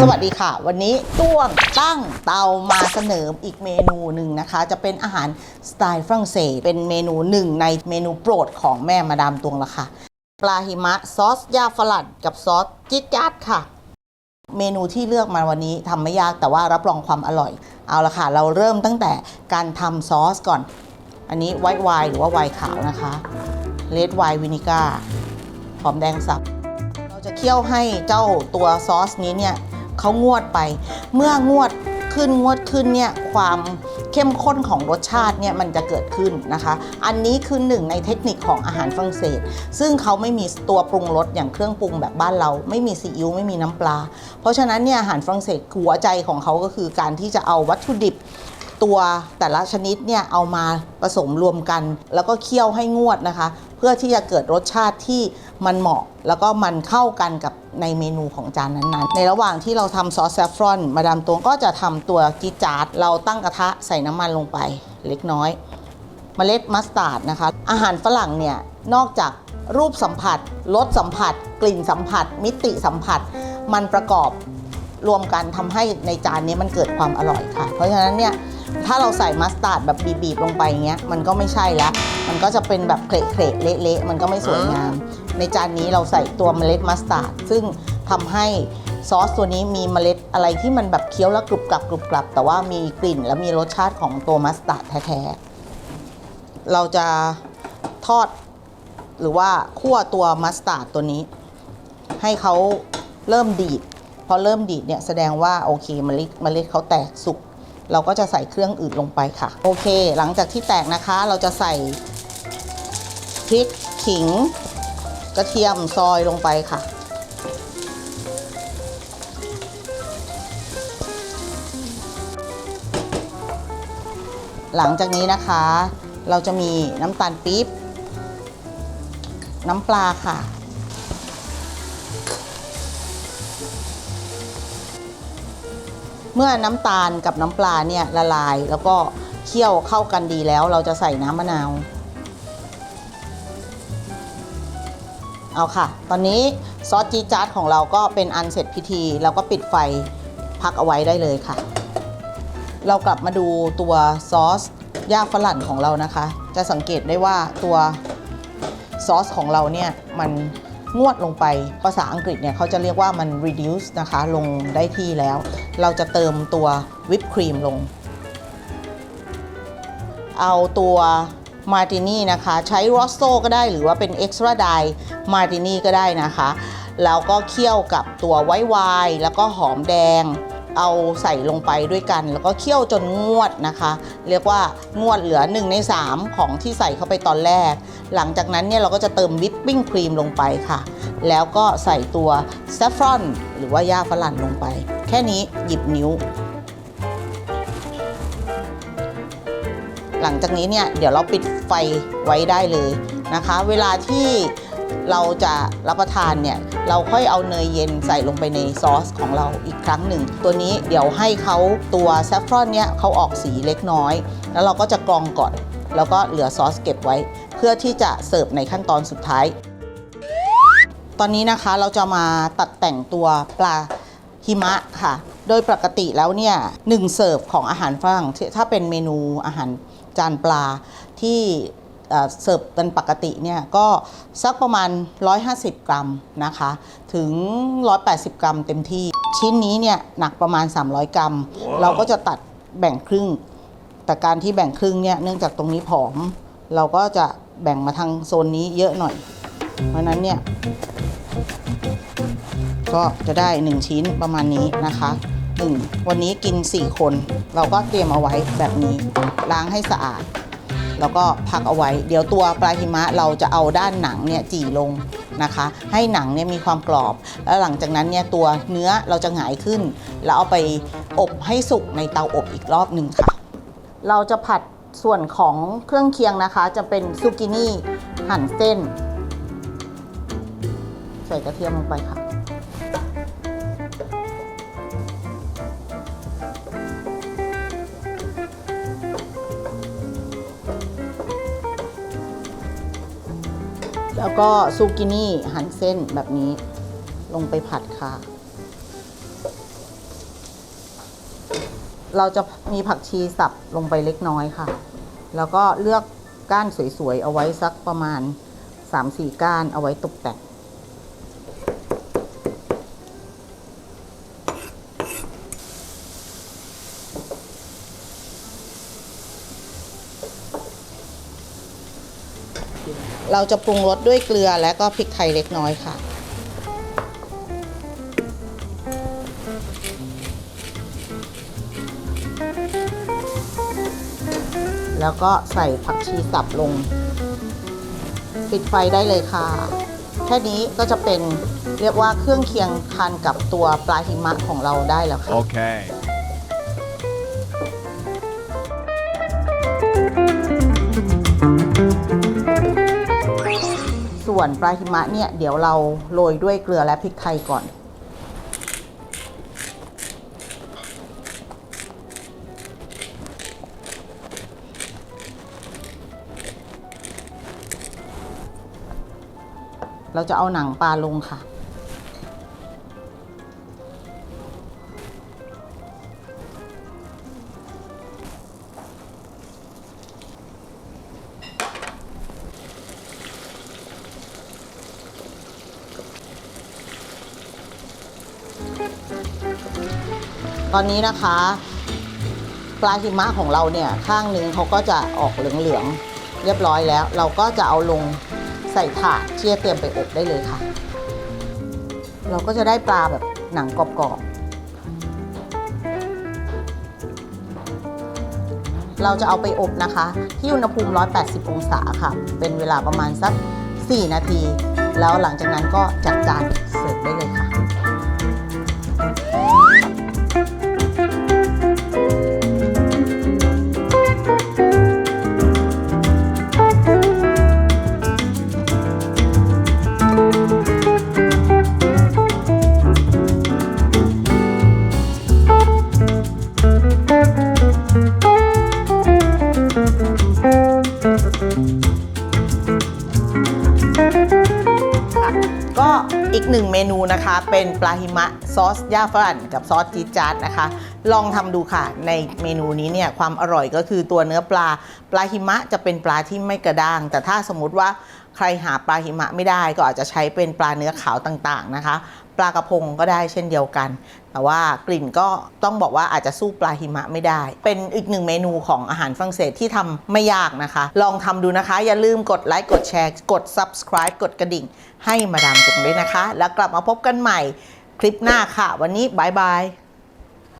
สวัสดีค่ะ วันนี้ต้วงตั้งเตามาเสนออีกเมนูหนึ่งนะคะ จะเป็นอาหารสไตล์ฝรั่งเศส เป็นเมนูหนึ่งในเมนูโปรดของแม่มาดามตวงละค่ะ ปลาหิมะซอสยาฝรั่งกับซอสจิ๊ดจัดค่ะ เมนูที่เลือกมาวันนี้ทำไม่ยากแต่ว่ารับรองความอร่อย เอาละค่ะ เราเริ่มตั้งแต่การทำซอสก่อน อันนี้ไวท์ไวน์หรือว่าไวน์ขาวนะคะเลดไวน์วินิก้าหอมแดงสับ เราจะเคี่ยวให้เจ้าตัวซอสนี้เนี่ยเขางวดไป เมื่องวดขึ้นงวดขึ้นเนี่ยความ เข้มข้นของรสชาติเนี่ยมันจะเกิดขึ้นนะคะ อันนี้คือหนึ่งในเทคนิคของอาหารฝรั่งเศส ซึ่งเขาไม่มีตัวปรุงรสอย่างเครื่องปรุงแบบบ้านเรา ไม่มีซีอิ๊วไม่มีน้ำปลา เพราะฉะนั้นเนี่ยอาหารฝรั่งเศสหัวใจของเขาก็คือการที่จะเอาวัตถุดิบ ตัวแต่ละชนิดเนี่ยเอามาผสมรวมกัน แล้วก็เคี่ยวให้งวดนะคะ เพื่อที่จะเกิดรสชาติที่มันเหมาะ แล้วก็มันเข้ากันกับในเมนูของจานนั้นๆ ในระหว่างที่เราทำซอสแซฟรอน มาดามตวงก็จะทำตัวกีจาร์ดเราตั้งกระทะใส่น้ำมันลงไปเล็กน้อยเมล็ดมัสตาร์ดนะคะ อาหารฝรั่งเนี่ยนอกจากรูปสัมผัสรสสัมผัส กลิ่นสัมผัส มิติสัมผัส มันประกอบรวมกันทำให้ในจานนี้มันเกิดความอร่อยค่ะ เพราะฉะนั้นเนี่ย ถ้าเราใส่มัสตาร์ดแบบบีบๆลงไปเงี้ยมันก็ไม่ใช่แล้วมันก็จะเป็นแบบเคละๆเละๆมันก็ไม่สวยงาม ในจานนี้เราใส่ตัวเมล็ดมัสตาร์ดซึ่งทำให้ซอสตัวนี้มีเมล็ดอะไรที่มันแบบเคี้ยวแล้วกรุบกรับกรุบกรับ แต่ว่ามีกลิ่นและมีรสชาติของตัวมัสตาร์ดแท้ๆเราจะทอดหรือว่าคั่วตัวมัสตาร์ดตัวนี้ ให้เขาเริ่มดีดพอเริ่มดีดเนี่ยแสดงว่าโอเคเมล็ดเมล็ดเขาแตกสุก เราก็จะใส่เครื่องอื่นลงไปค่ะ โอเค หลังจากที่แตกนะคะ เราจะใส่พริกขิง กระเทียมซอยลงไปค่ะ หลังจากนี้นะคะ เราจะมีน้ำตาลปี๊บ น้ำปลาค่ะ เมื่อน้ำตาลกับน้ำปลาเนี่ยละลายแล้วก็เคี่ยวเข้ากันดีแล้ว เราจะใส่น้ำมะนาว เอาค่ะ ตอนนี้ซอสจีจาร์ดของเราก็เป็นอันเสร็จพิธีเราก็ปิดไฟพักเอาไว้ได้เลยค่ะ เรากลับมาดูตัวซอสย่าฝรั่งของเรานะคะ จะสังเกตได้ว่าตัวซอสของเราเนี่ยมัน งวดลงไป ภาษาอังกฤษเนี่ยเขาจะเรียกว่ามัน reduce นะคะ ลงได้ที่แล้ว เราจะเติมตัววิปครีมลง เอาตัวมาร์ตินี่นะคะ ใช้รอสโ o ก็ได้หรือว่าเป็นเอ็กซ์ตร้าไดมาร์ตินี่ก็ได้นะคะ แล้วก็เคี่ยวกับตัวไวไวน์แล้วก็หอมแดง เอาใส่ลงไปด้วยกัน แล้วก็เคี่ยวจนงวดนะคะ เรียกว่างวดเหลือ 1 ใน 3 ของที่ใส่เข้าไปตอนแรก หลังจากนั้นเนี่ยเราก็จะเติมวิปปิ้งครีมลงไปค่ะ แล้วก็ใส่ตัวแซฟรอนหรือว่าย่าฝรั่งลงไป แค่นี้หยิบนิ้ว หลังจากนี้เนี่ยเดี๋ยวเราปิดไฟไว้ได้เลยนะคะ เวลาที่ เราจะรับประทานเนี่ยเราค่อยเอาเนยเย็นใส่ลงไปในซอสของเราอีกครั้งหนึ่ง ตัวนี้เดี๋ยวให้เขาตัวแซฟฟรอนเนี่ยเขาออกสีเล็กน้อย แล้วเราก็จะกรองก่อน แล้วก็เหลือซอสเก็บไว้ เพื่อที่จะเสิร์ฟในขั้นตอนสุดท้าย ตอนนี้นะคะเราจะมาตัดแต่งตัวปลาหิมะค่ะ โดยปกติแล้วเนี่ยหนึ่งเสิร์ฟของอาหารฝรั่งถ้าเป็นเมนูอาหารจานปลาที่ เอ่อเสิร์ฟเป็นปกติเนี่ยก็สักประมาณ 150 กรัมนะคะ ถึง 180 กรัมเต็มที่ ชิ้นนี้เนี่ยหนักประมาณ 300 กรัม เราก็จะตัดแบ่งครึ่ง แต่การที่แบ่งครึ่งเนี่ยเนื่องจากตรงนี้ผอม เราก็จะแบ่งมาทางโซนนี้เยอะหน่อย เพราะฉะนั้นเนี่ยก็จะได้ 1 ชิ้นประมาณนี้นะคะ1วันนี้กิน 4 คน เราก็เตรียมเอาไว้แบบนี้ ล้างให้สะอาด แล้วก็พักเอาไว้ เดี๋ยวตัวปลาหิมะเราจะเอาด้านหนังเนี่ยจี่ลงนะคะ ให้หนังเนี่ยมีความกรอบ แล้วหลังจากนั้นเนี่ยตัวเนื้อเราจะหงายขึ้น แล้วเอาไปอบให้สุกในเตาอบอีกรอบหนึ่งค่ะ เราจะผัดส่วนของเครื่องเคียงนะคะ จะเป็นซูกินี่หั่นเส้น ใส่กระเทียมลงไปค่ะ แล้วก็ซูกินี่หั่นเส้นแบบนี้ลงไปผัดค่ะ เราจะมีผักชีสับลงไปเล็กน้อยค่ะ แล้วก็เลือกก้านสวยๆ เอาไว้สักประมาณ 3-4 ก้านเอาไว้ตกแต่ง เราจะปรุงรสด้วยเกลือและก็พริกไทยเล็กน้อยค่ะ แล้วก็ใส่ผักชีสับลง ปิดไฟได้เลยค่ะ แค่นี้ก็จะเป็นเรียกว่าเครื่องเคียงทานกับตัวปลาหิมะของเราได้แล้วค่ะ Okay. ส่วนปลาหิมะเนี่ยเดี๋ยวเราโรยด้วยเกลือและพริกไทยก่อน เราจะเอาหนังปลาลงค่ะ ตอนนี้นะคะปลาหิมะของเราเนี่ยข้างหนึ่งเขาก็จะออกเหลืองๆเรียบร้อยแล้ว เราก็จะเอาลงใส่ถาดที่จะเตรียมไปอบได้เลยค่ะ เราก็จะได้ปลาแบบหนังกรอบๆเราจะเอาไปอบนะคะ ที่อุณหภูมิ 180 องศาค่ะ เป็นเวลาประมาณสัก 4 นาที แล้วหลังจากนั้นก็จัดจานเสิร์ฟได้เลยค่ะ เป็นปลาหิมะซอสย่าฝรั่งกับซอสจีจาร์ดนะคะ ลองทำดูค่ะ ในเมนูนี้เนี่ยความอร่อยก็คือตัวเนื้อปลา ปลาหิมะจะเป็นปลาที่ไม่กระด้าง แต่ถ้าสมมติว่าใครหาปลาหิมะไม่ได้ก็อาจจะใช้เป็นปลาเนื้อขาวต่างๆนะคะ ปลากระพงก็ได้เช่นเดียวกัน แต่ว่ากลิ่นก็ต้องบอกว่าอาจจะสู้ปลาหิมะไม่ได้ เป็นอีกหนึ่งเมนูของอาหารฝรั่งเศสที่ทำไม่ยากนะคะ ลองทำดูนะคะ อย่าลืมกดไลค์กดแชร์ กด subscribe กดกระดิ่ง ให้มาดามจุ๋มด้วยนะคะ แล้วกลับมาพบกันใหม่คลิปหน้าค่ะ วันนี้บายบาย